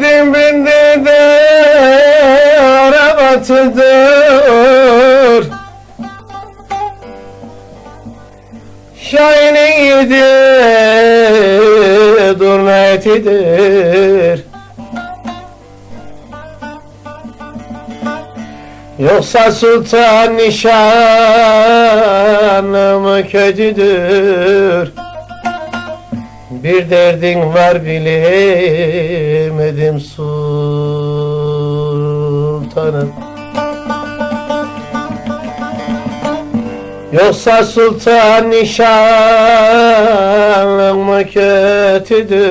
dibinde de arabatıdır Şainin yedi durmetidir Yoksa sultan nişanım kötüdür. Bir derdin var bilemedim sultanım. Yoksa sultan nişanım mı kötüdür.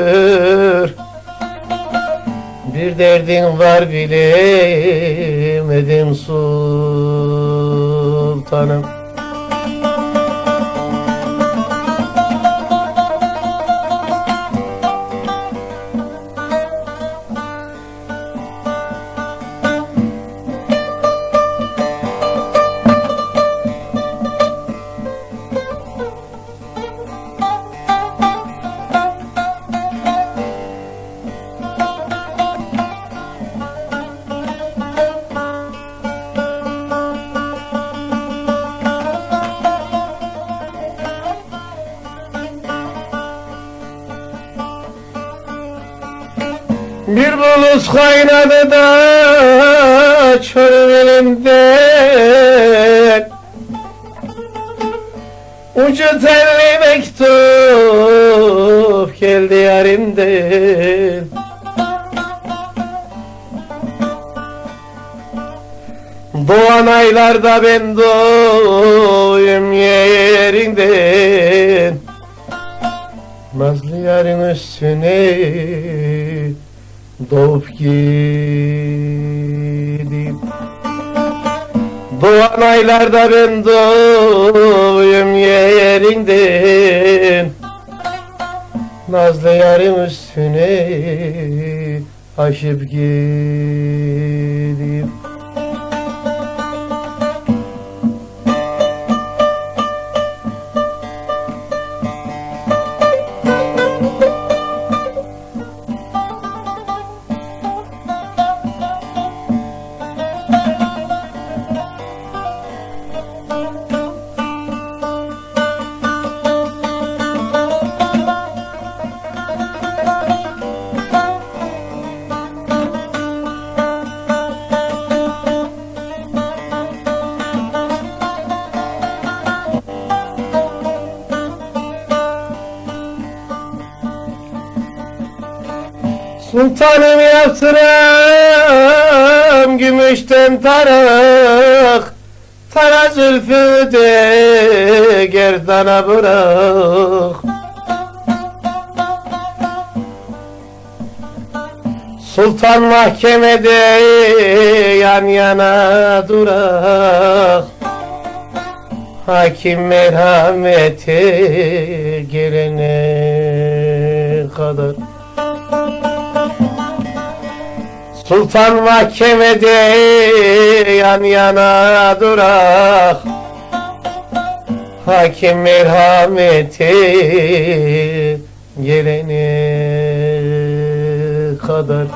Bir derdin var bilemedim sultanım Bir bulus kaynadı da çölün elimden Ucu telli mektup geldi yarimden Doğan aylarda ben doğuyum yerinden Nazlı yarın üstüne doğup gideyim. Doğan aylarda ben doğuyum yerinden Nazlı yarın üstüne aşıp gideyim Sultanım yaptırım gümüşten tarık. Tara zülfü de gerdana bırak. Sultan mahkemede yan yana durak. Hakim merhamete gelene kadar Sultan mahkemede yan yana durak. Hakim merhameti gelene kadar